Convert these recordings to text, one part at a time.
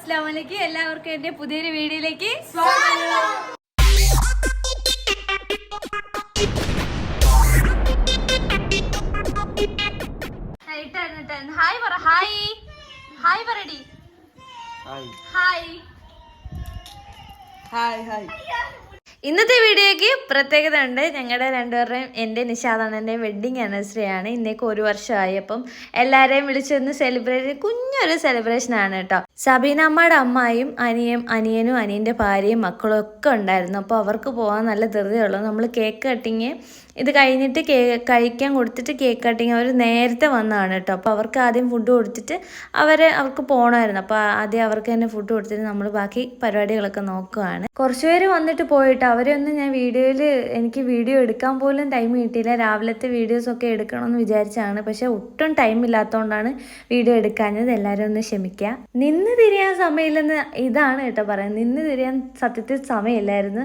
അസ്സാം വലൈക്കും എല്ലാവർക്കും എന്റെ പുതിയൊരു വീഡിയോയിലേക്ക് സ്വാഗതം. ഹായ് പറ. ഹായ് ഹായ് പറടി. ഹായ് ഹായ് ഹായ് ഇന്നത്തെ വീഡിയോയ്ക്ക് പ്രത്യേകത ഉണ്ട് ഞങ്ങളുടെ രണ്ടുപേരുടെയും എന്റെ നിഷാദാനന്റെ വെഡ്ഡിങ് ആനിവേഴ്സറി ആണ്. ഇന്നേക്ക് ഒരു വർഷമായി. അപ്പം എല്ലാവരെയും വിളിച്ചൊന്ന് സെലിബ്രേറ്റ് കുഞ്ഞൊരു സെലിബ്രേഷൻ ആണ് കേട്ടോ. സബീന അമ്മയുടെ അമ്മായും അനിയും അനിയനും അനിയന്റെ ഭാര്യയും മക്കളും ഒക്കെ ഉണ്ടായിരുന്നു. അപ്പോൾ അവർക്ക് പോകാൻ നല്ല ധൃതിയുള്ളൂ. നമ്മൾ കേക്ക് കട്ടിങ് ഇത് കഴിഞ്ഞിട്ട് കേ കഴിക്കാൻ കൊടുത്തിട്ട് കേക്ക് കട്ടിങ് അവർ നേരത്തെ വന്നതാണ് കേട്ടോ. അപ്പോൾ അവർക്ക് ആദ്യം ഫുഡ് കൊടുത്തിട്ട് അവരെ അവർക്ക് പോകണമായിരുന്നു അപ്പോൾ ആദ്യം അവർക്ക് തന്നെ ഫുഡ് കൊടുത്തിട്ട് നമ്മൾ ബാക്കി പരിപാടികളൊക്കെ നോക്കുകയാണ് കുറച്ച് പേര് വന്നിട്ട് പോയിട്ട്. അവരെ ഒന്നും ഞാൻ വീഡിയോയിൽ എനിക്ക് വീഡിയോ എടുക്കാൻ പോലും ടൈം കിട്ടിയില്ല. രാവിലത്തെ വീഡിയോസൊക്കെ എടുക്കണമെന്ന് വിചാരിച്ചാണ്. പക്ഷെ ഒട്ടും ടൈം ഇല്ലാത്തതുകൊണ്ടാണ് വീഡിയോ എടുക്കാഞ്ഞത്. എല്ലാവരും ഒന്ന് ക്ഷമിക്കുക നിന്ന് തിരിയാൻ സമയമില്ലെന്ന് ഇതാണ് കേട്ടോ പറയുന്നത്. നിന്ന് തിരിയാൻ സത്യത്തിൽ സമയമില്ലായിരുന്നു.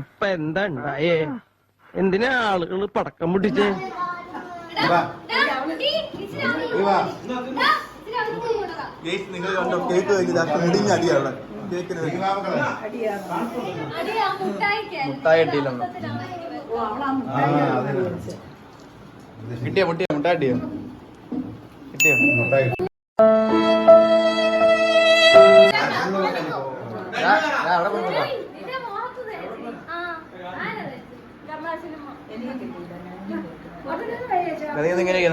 ഇപ്പൊ എന്താ ഉണ്ടായേ? എന്തിനാ ആളുകൾ പടക്കം പൊട്ടിച്ചേ? നിങ്ങൾ കണ്ടോ? കേക്ക് മുടിഞ്ഞ അടിയാണ് കേക്കിന് മുട്ടായി കിട്ടിയില്ലെന്നോ. കിട്ടിയോ മുട്ടിയോ? മുട്ടായി കിട്ടിയോ? കിട്ടിയോ? ഞാൻ അവിടെ കൊണ്ടുപോകാം ഇങ്ങനെ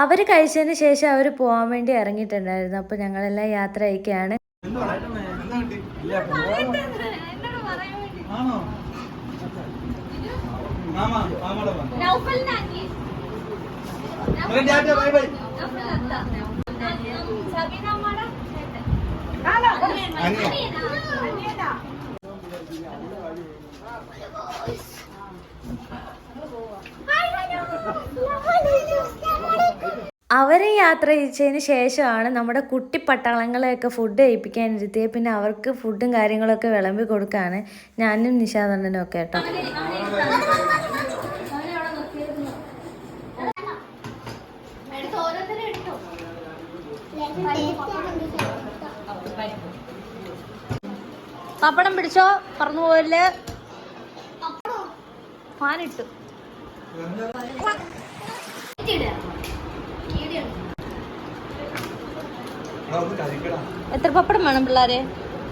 അവർ കഴിച്ചതിന് ശേഷം അവർ പോകാൻ വേണ്ടി ഇറങ്ങിയിട്ടുണ്ടായിരുന്നു. അപ്പോൾ ഞങ്ങളെല്ലാം യാത്ര അയക്കുകയാണ് ബൈ ബൈ. അവരെ യാത്ര ചെയ്തതിന് ശേഷമാണ് നമ്മുടെ കുട്ടി പട്ടാളങ്ങളെയൊക്കെ ഫുഡ് കഴിപ്പിക്കാൻ ഇരുത്തിയത് പിന്നെ അവർക്ക് ഫുഡും കാര്യങ്ങളൊക്കെ വിളമ്പി കൊടുക്കാണ് ഞാനും നിഷാദണ്ണനും ഒക്കെ കേട്ടോ. പപ്പടം പിടിച്ചോ? പറഞ്ഞു പോവല്ലേ? ഫാനിട്ടു എത്ര പപ്പടം വേണം പിള്ളേരെ?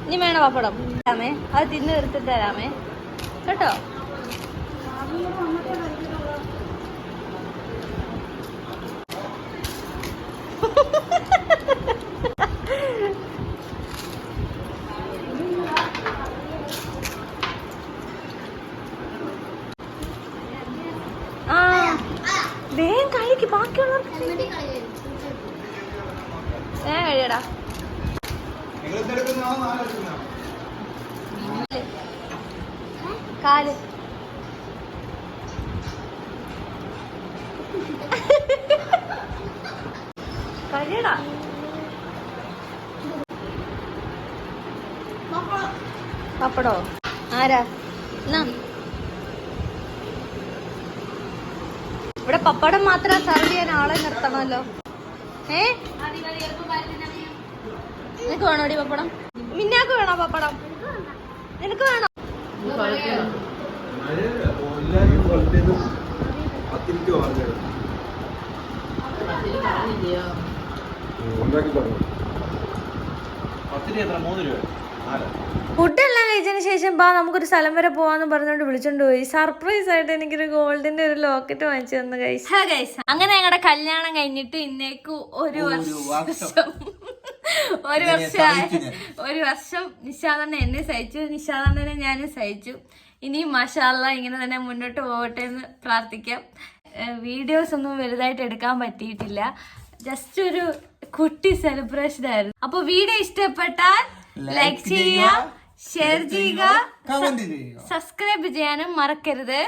ഇനി വേണം പപ്പടം? തരാമേ. അത് തിന്ന് വരുത്തിട്ട് തരാമേ. കേട്ടോ? ആ. വേഗം കഴിക്ക്. ബാക്കിയുള്ളവർക്ക് വേഗം കഴിയടാ. കാൽ. കഴിയടാ. പപ്പടോ? ആരാ? എന്നാ ഇവിടെ പപ്പടം മാത്രം സർവ് ചെയ്യാൻ ആളെ നിർത്തണമല്ലോ. ഏ? നിനക്ക് വേണോടി പപ്പടം? മിന്നാക്ക് വേണോ പപ്പടം? നിനക്ക് വേണോ? പത്തിരിക്ക് കഴിച്ചതിന് ശേഷം ബാ നമുക്കൊരു സ്ഥലം വരെ പോവാന്ന് പറഞ്ഞോണ്ട് വിളിച്ചോണ്ട് പോയി. സർപ്രൈസ് ആയിട്ട് എനിക്കൊരു ഗോൾഡിന്റെ ഒരു ലോക്കറ്റ് വാങ്ങിച്ചു തന്നു ഗൈസ് ഗൈസ് അങ്ങനെ ഞങ്ങളുടെ കല്യാണം കഴിഞ്ഞിട്ട് ഇന്നേക്ക് ഒരു വർഷം ഒരു വർഷം ഒരു വർഷം നിശാദണ്ണ എന്നെ സഹിച്ചു. നിശാദണ്ണനെ ഞാനും സഹിച്ചു. ഇനി മഷാല്ല ഇങ്ങനെ തന്നെ മുന്നോട്ട് പോകട്ടെ എന്ന് പ്രാർത്ഥിക്കാം. വീഡിയോസ് ഒന്നും വലുതായിട്ട് എടുക്കാൻ പറ്റിയിട്ടില്ല. ജസ്റ്റ് ഒരു കുട്ടി സെലിബ്രേഷൻ ആയിരുന്നു. അപ്പൊ വീഡിയോ ഇഷ്ടപ്പെട്ടാൽ ലൈക്ക് ചെയ്യുക. ഷെയർ ചെയ്യുക. സബ്സ്ക്രൈബ് ചെയ്യാനും മറക്കരുത്.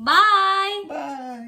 Bye bye